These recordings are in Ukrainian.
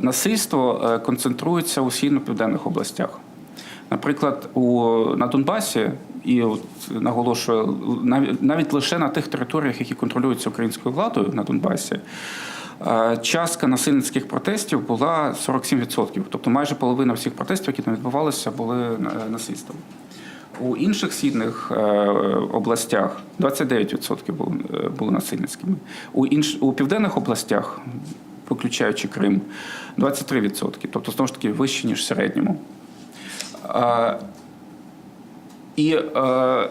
Насильство е, концентрується у східно-південних областях. Наприклад, у, на Донбасі, і от наголошую, навіть, навіть лише на тих територіях, які контролюються українською владою на Донбасі, е, частка насильницьких протестів була 47%. Тобто майже половина всіх протестів, які там відбувалися, були е, насильством. У інших східних областях 29% були, були насильницькими. У, інш, у південних областях, включаючи Крим, 23%. Тобто, знову ж таки, вище, ніж в середньому. І е,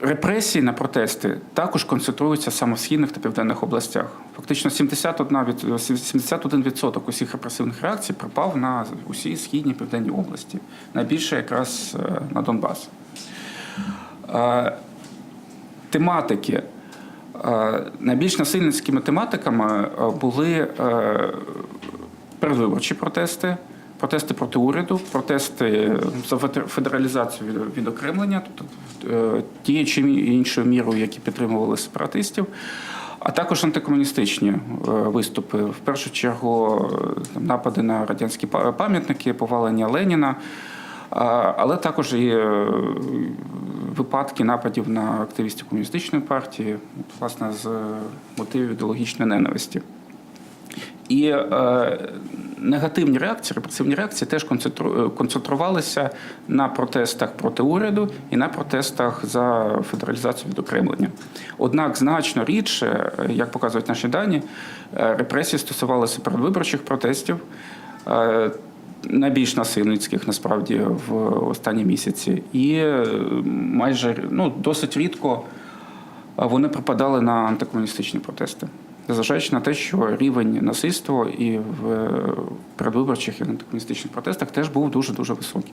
репресії на протести також концентруються саме в східних та південних областях. Фактично 71%, 71% усіх репресивних реакцій припав на усі східні південні області. Найбільше якраз е, на Донбас. Е, Тематики. Е, Найбільш насильницькими тематиками е, були е, передвиборчі протести, протести проти уряду, протести за федералізацію відокремлення, тобто тією чи іншою мірою, які підтримували сепаратистів, а також антикомуністичні виступи. В першу чергу там, напади на радянські пам'ятники, повалення Леніна. Але також і випадки нападів на активістів комуністичної партії, власне, з мотивів ідеологічної ненависті. І е, негативні реакції, репресивні реакції теж е, концентрувалися на протестах проти уряду і на протестах за федералізацію відокремлення. Однак значно рідше, е, як показують наші дані, е, репресії стосувалися передвиборчих протестів. Е, Найбільш насильницьких насправді в останні місяці, і е, майже ну досить рідко вони припадали на антикомуністичні протести, незважаючи на те, що рівень насильства і в передвиборчих і антикомуністичних протестах теж був дуже дуже високий.